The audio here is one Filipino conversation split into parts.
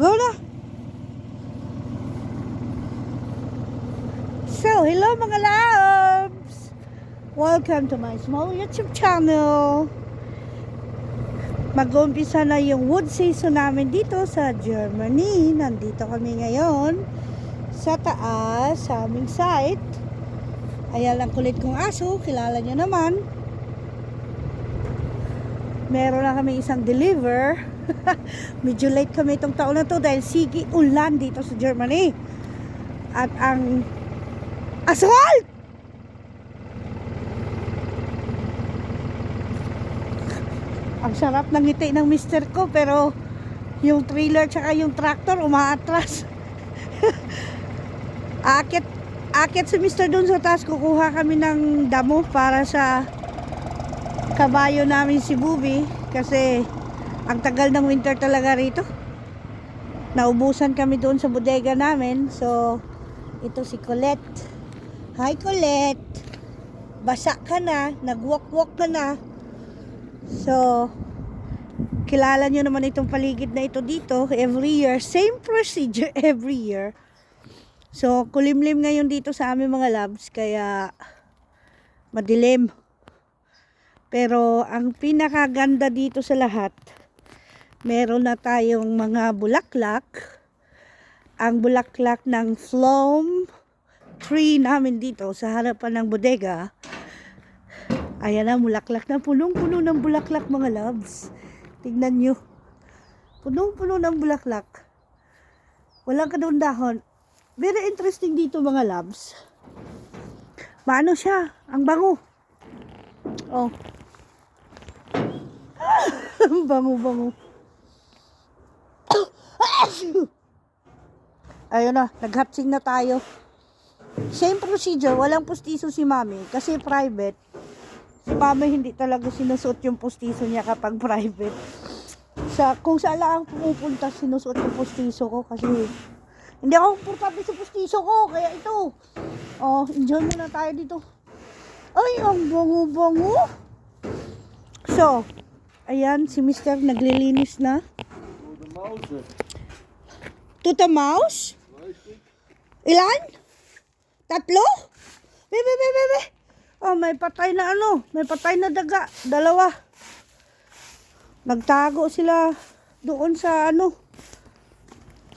Na. So, hello mga loves! Welcome to my small YouTube channel. Mag-uumpisa na yung wood season namin dito sa Germany. Nandito kami ngayon sa taas, sa aming site. Ayan ang kulit kong aso, kilala nyo naman. Meron na kami isang deliver. Medyo late kami itong taon na to dahil sigi ulan dito sa Germany. At ang aswal! Ang sarap ng ngiti ng mister ko pero yung trailer tsaka yung tractor umaatras. akit akit si mister doon sa taas kukuha kami ng damo para sa kabayo namin si Bubi kasi ang tagal ng winter talaga rito. Naubusan kami doon sa bodega namin. So, ito si Colette. Hi Colette. Basa ka na, nagwalk-walk ka na. So, kilala nyo naman itong paligid na ito dito. Every year, same procedure every year. So, kulimlim ngayon dito sa aming mga labs, kaya madilim. Pero ang pinakaganda dito sa lahat, meron na tayong mga bulaklak. Ang bulaklak ng phloem tree namin dito sa harapan ng bodega. Ayan na, bulaklak na. Punong-puno ng bulaklak mga loves. Tignan nyo. Punong-puno ng bulaklak. Walang kadon-dahon. Very interesting dito mga loves. Maano siya? Ang bango. Oh. Ang bango-bango. Ayun na, naghatsing na tayo. Same procedure, walang pustiso si mami kasi private. Si mami hindi talaga sinusuot yung pustiso niya kapag private. Sa, kung saan lang pumupunta, sinusuot yung pustiso ko kasi hindi ako komportable sa pustiso ko, kaya ito. Oh, enjoy muna tayo dito. Ay, ang bango-bango. So, ayan, si Mr. naglilinis na. Mause. Tuta mouse? Richtig. Ilan? Tatlo? Bebe, bebe, bebe. Oh, may patay na ano, may patay na daga. Dalawa. Nagtago sila doon sa ano,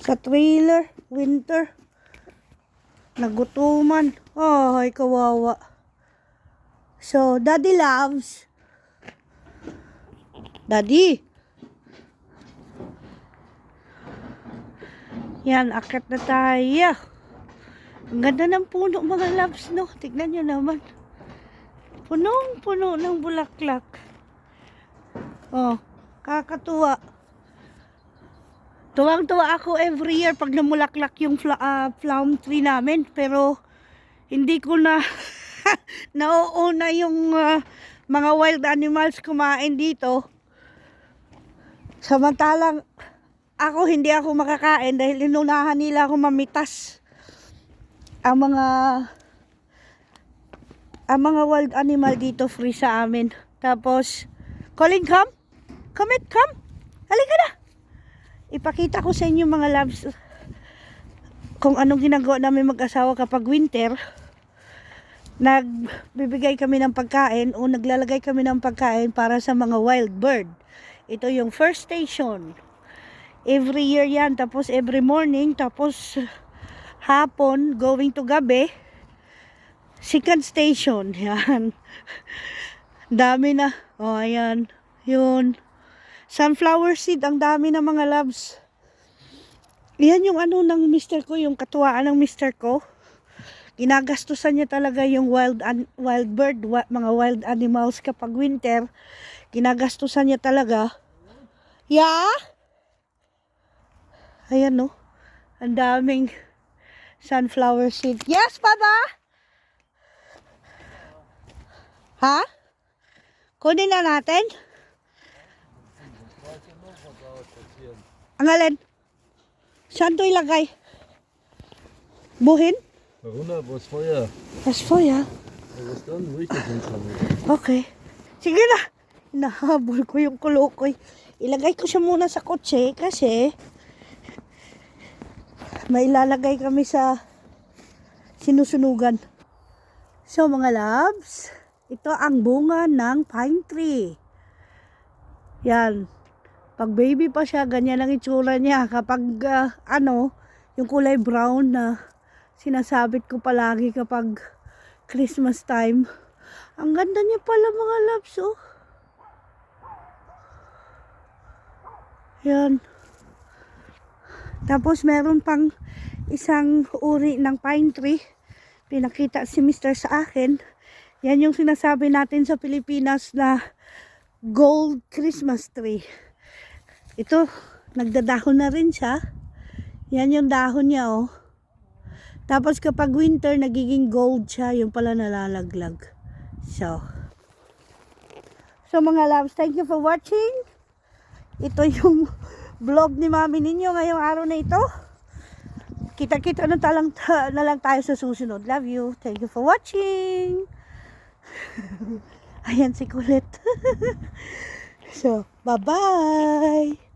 sa trailer, winter. Nagutuman. Oh, ay kawawa. So, daddy loves. Daddy. Yan, akit na tayo. Ang ganda ng puno mga loves, no? Tignan nyo naman. Punong-puno ng bulaklak. Oh, kakatuwa. Tuwang-tuwa ako every year pag namulaklak yung fla, ah, plum tree namin. Pero, hindi ko na nauuna yung ah, mga wild animals kumain dito. Samantalang, ako hindi ako makakain dahil inunahan nila ako mamitas ang mga ang mga wild animal dito free sa amin. Tapos, Colin, come. Come it, come. Halika na. Ipakita ko sa inyo mga loves kung anong ginagawa namin mag-asawa kapag winter. Nagbibigay kami ng pagkain o naglalagay kami ng pagkain para sa mga wild bird. Ito yung first station. Every year yan. Tapos every morning. Tapos hapon going to gabi. Second station. Yan. Dami na. Oh, ayan. Yun. Sunflower seed. Ang dami na mga loves. Yan yung ano ng mister ko. Yung katuwaan ng mister ko. Ginagastusan niya talaga yung wild wild bird, wa- mga wild animals kapag winter. Ginagastusan niya talaga. Yeah? Ayan no. Ang daming sunflower seed. Yes, Papa? Ha? Kunin na natin? Ang alin? Saan to ilagay? Buhin? Runter, wo ist Feuer? Das Feuer. Ja, was dann? Ruhig damit. Okay. Sige na. Nahabol ko yung kulukoy. Ilagay ko siya muna sa kotse kasi may lalagay kami sa sinusunugan. So mga loves, ito ang bunga ng pine tree. Yan. Pag baby pa siya, ganyan ang itsura niya. Kapag ah, ano, yung kulay brown na sinasabit ko palagi kapag Christmas time. Ang ganda niya pala mga loves, oh. Yan. Tapos meron pang isang uri ng pine tree. Pinakita si Mr. sa akin. Yan yung sinasabi natin sa Pilipinas na gold Christmas tree. Ito, nagdadahon na rin siya. Yan yung dahon niya, oh. Tapos kapag winter, nagiging gold siya. Yung pala nalalaglag. So, so mga loves, thank you for watching. Ito yung vlog ni mami ninyo ngayong araw na ito. Kita-kita na, talang, na lang tayo sa susunod. Love you. Thank you for watching. Ayan si Kulit. so, bye-bye.